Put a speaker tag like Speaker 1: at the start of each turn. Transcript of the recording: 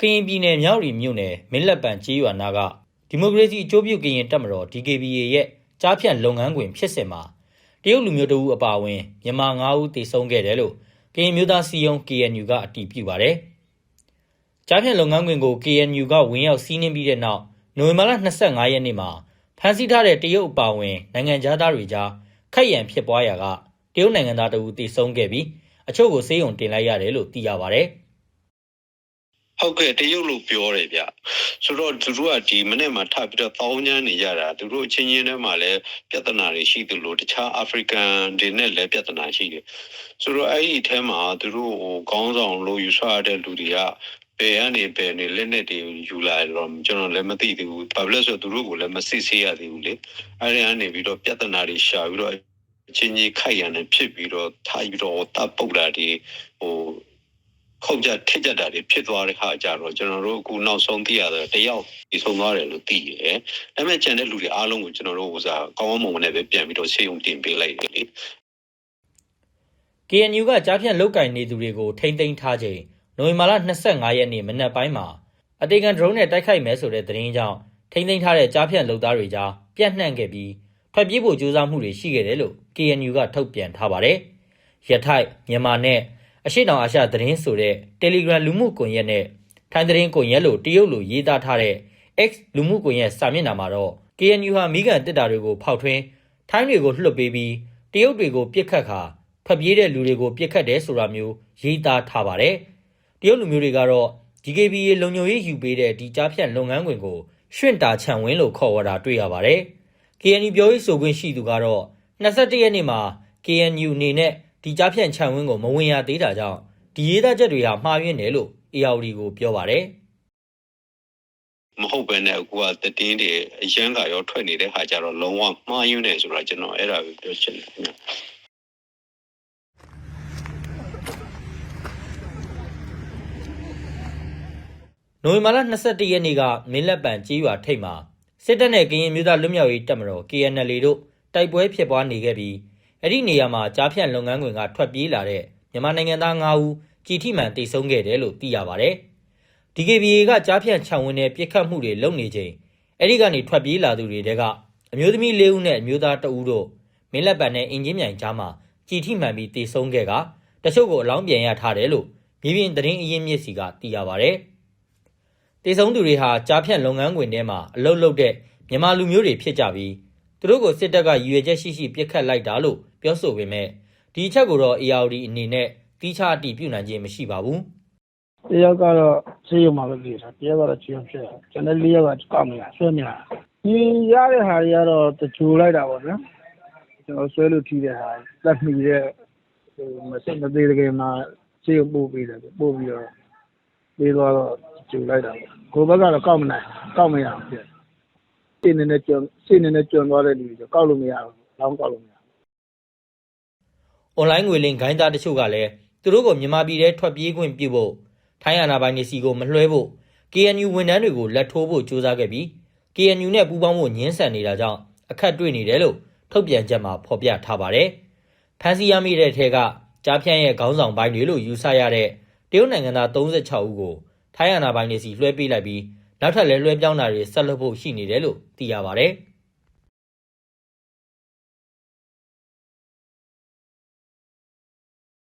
Speaker 1: ကရင်ပြည်နယ်မြောက်ရီမြို့နယ်မင်းလက်ပံကျေးရွာနာကဒီမိုကရေစီအကျိုးပြုကရင်တပ်မတော် DKBA ရဲ့ကြားဖြတ်လုပ်ငန်းခွင်ဖြစ်စဉ်မှာတရုတ်လူမျိုးတဦးအပါအဝင်မြန်မာ9ဦးတေဆုံးခဲ့တယ်လို့ကရင်မျိုးသားစီယုံ KNU ကအတည်ပြုပါတယ်။ကြားဖြတ်လုပ်ငန်းခွင်ကို KNU ကဝင်ရောက်စီးနင်းပြီးတဲ့နောက်နိုဝင်ဘာလ25ရက်နေ့မှာဖမ်းဆီးထားတဲ့တရုတ်အပါအဝင်နိုင်ငံသားတွေကြားခက်ရန်ဖြစ်ပွားရာကတရုတ်နိုင်ငံသားတဦးတေဆုံးခဲ့ပြီးအချို့ကိုဆေးရုံတင်လိုက်ရတယ်လို့သိရပါတယ်။
Speaker 2: ဟုတ်ကဲ့တရုတ်လို့ပြောတယ်ဗျဆိုတော့သူတို့ကဒီမနေ့မှထပ်ပြီးတော့တောင်းချမ်းနေကြတာသူတို့အချင်းချင်းထဲမှာလည်းပြဿနာတွေရှိသလိုတခြားအာဖရိကန်တွေနဲ့လည်းပြဿနာရှိတယ်ဆိုတော့အဲ့ဒီအထဲမှာသူတို့ဟိုခေါင်းဆောင်လို့ယူဆရတဲ့လူတွေကဘယ်ကနေဘယ်နေလက်နဲ့တွေယူလာတော့ကျွန်တော်လည်းမသိသေးဘူးဘာဖြစ်လဲဆိုတော့သူတို့ကိုလည်းမစစ်ဆေးရသေးဘူးလေအဲ့ဒီကနေပြီးတော့ပြဿနာတွေရှာပြီးတော့အချင်းချင်းခိုက်ရန်နဲ့ဖြစ်ပြီးတော့ထားပြီးတော့တပ်ပုတ်တာတွေဟို ခုတ်ကြထစ်ကြတာတွေဖြစ်သွားတဲ့ခါကျတော့ကျွန်တော်တို့အခုနောက်ဆုံးသိရတယ်တယောက်ဒီဆုံးသွားတယ်လို့သိရတယ်။ဒါပေမဲ့ကျန်တဲ့လူတွေအားလုံးကိုကျွန်တော်တို့ဥစားကောင်းကောင်းမွန်မွန်နဲ့ပဲပြန်ပြီးတော့ဆေးရုံတင်ပေးလိုက်တယ်လေ
Speaker 1: KNU ကကြားဖြတ်လုတ်ကင်နေသူတွေကိုထိမ့်သိမ်းထားချိန်နိုဝင်ဘာလ25ရက်နေ့မနက်ပိုင်းမှာအသေးခံဒရုန်းနဲ့တိုက်ခိုက်မယ်ဆိုတဲ့သတင်းကြောင့်ထိမ့်သိမ်းထားတဲ့ကြားဖြတ်လုတ်သားတွေကြားပြန့်နှံ့ခဲ့ပြီးထွက်ပြေးဖို့ကြိုးစားမှုတွေရှိခဲ့တယ်လို့ KNU ကထုတ်ပြန်ထားပါတယ်။ရထိုက်မြန်မာနဲ့ အရှိတောင်အာရှသတင်းဆိုတဲ့ Telegram လူမှုကွန်ရက်နဲ့ထိုင်းသတင်းကွန်ရက်လို့တရုတ်လိုရေးသားထားတဲ့ X လူမှုကွန်ရက်စာမျက်နှာမှာတော့ KNU ဟာမိကန်တစ်တာတွေကိုဖောက်ထွင်းထိုင်းတွေကိုလွှတ်ပေးပြီးတရုတ်တွေကိုပြစ်ခတ်ခါထွက်ပြေးတဲ့လူတွေကိုပြစ်ခတ်တယ်ဆိုတာမျိုးရေးသားထားပါတယ်။တရုတ်လူမျိုးတွေကတော့ DKBA လုံခြုံရေးယူပေးတဲ့ဒီကြားဖြတ်လုပ်ငန်းခွင်ကိုရွှင့်တာချန်ဝင်းလို့ခေါ်ဝေါ်တာတွေ့ရပါတယ်။ KNU ပြောရေးဆိုခွင့်ရှိသူကတော့21ရက်နေ့မှာ KNU အနေနဲ့ ဒီကြားဖြတ်ချန်ဝင်းကိုမဝင်ရသေးတာကြောင့်ဒီရေးသားချက်တွေဟာမှားယွင်းတယ်လို့ ARD ကိုပြောပါတယ်
Speaker 2: မဟုတ်ပဲနဲ့အခုကတည်င်းတွေအရန်ကရောထွက်နေတဲ့ခါကျတော့လုံးဝမှားယွင်းနေဆိုတော့ကျွန်တော်အဲ့ဒါပဲပြောချင်တယ်ခင်ဗျ။
Speaker 1: နိုဝင်ဘာလ22ရက်နေ့ကမင်းလက်ပံကြေးရွာထိပ်မှာစစ်တပ်နဲ့ကရင်မျိုးသားလွတ်မြောက်ရေးတပ်မတော် KNL တို့တိုက်ပွဲဖြစ်ပွားနေခဲ့ပြီး အဲ့ဒီနေရာမှာကြားဖြတ်လုပ်ငန်းခွင်ကထွက်ပြေးလာတဲ့မြန်မာနိုင်ငံသား9ဦးကြည်ထိမှန်တိတ်ဆုံးခဲ့တယ်လို့သိရပါဗျ။ DKBA ကကြားဖြတ်ခြံဝင်းနဲ့ပြစ်ခတ်မှုတွေလုပ်နေချိန်အဲ့ဒီကနေထွက်ပြေးလာသူတွေတဲကအမျိုးသမီး၄ဦးနဲ့အမျိုးသား2ဦးတို့မင်းလက်ပံနဲ့အင်ဂျင်မြိုင်ကြားမှာကြည်ထိမှန်ပြီးတိတ်ဆုံးခဲ့ကတချို့ကိုအလောင်းပြန်ရထားတယ်လို့မြေပြင်သတင်းအရင်းမြစ်စီကသိရပါဗျ။တေဆုံးသူတွေဟာကြားဖြန့်လုပ်ငန်းခွင်ထဲမှာအလုပ်လုပ်တဲ့မြန်မာလူမျိုးတွေဖြစ်ကြပြီးသူတို့ကိုစစ်တပ်ကရည်ရွယ်ချက်ရှိရှိပြစ်ခတ်လိုက်တာလို့ ပြောဆိုပေမဲ့ဒီအချက်ကိုတော့ ARD အနေနဲ့တီးခြားအတည်ပြုနိုင်ခြင်းမရှိပါဘူး
Speaker 3: တယောက်ကတော့ဆေးရုံမှာပဲပြေးတာတယောက်ကတော့ချီအောင်ဖြစ်တာကျန်တဲ့လေးယောက်ကကောက်နေတာဆွဲနေတာဒီရတဲ့ဟာတွေကတော့တကြိုလိုက်တာပေါ့နော်ကျွန်တော်ဆွဲလို့ထီးတဲ့ဟာလက်မိတဲ့ဟိုမစိမ့်မသေးတကယ်မှာဆေးရုံပို့ပေးတယ်ပို့ပြီးတော့ပြေးသွားတော့ကြိုလိုက်တာပေါ့ကိုဘက်ကတော့ကောက်မနိုင်ကောက်မရအောင်ဖြစ်စိတ်နေနဲ့ကြွစိတ်နေနဲ့ကြွသွားတဲ့လူတွေကောက်လို့မရဘူးလောင်းကောက်လို့မရ။
Speaker 1: online ငွေလင့်ဂိုင်းသားတချို့ကလည်းသူတို့ကိုမြန်မာပြည်ထဲထွက်ပြေးခွင့်ပြုဖို့ထိုင်းအာဏာပိုင်တွေစီကိုမလွှဲဖို့ KNU ဝန်ထမ်းတွေကိုလက်ထိုးဖို့ကြိုးစားခဲ့ပြီး KNU နဲ့ပူးပေါင်းဖို့ညှင်းဆန်နေတာကြောင့်အခက်တွေ့နေတယ်လို့ထုတ်ပြန်ချက်မှာဖော်ပြထားပါတယ်။ဖန်စီရမိတဲ့ထဲကကြားဖြန့်ရဲ့ခေါင်းဆောင်ပိုင်းတွေလို့ယူဆရတဲ့တရုတ်နိုင်ငံသား36ဦးကိုထိုင်းအာဏာပိုင်တွေစီလွှဲပေးလိုက်ပြီးနောက်ထပ်လည်းလွှဲပြောင်းတာတွေဆက်လုပ်ဖို့ရှိနေတယ်လို့သိရပါတယ်။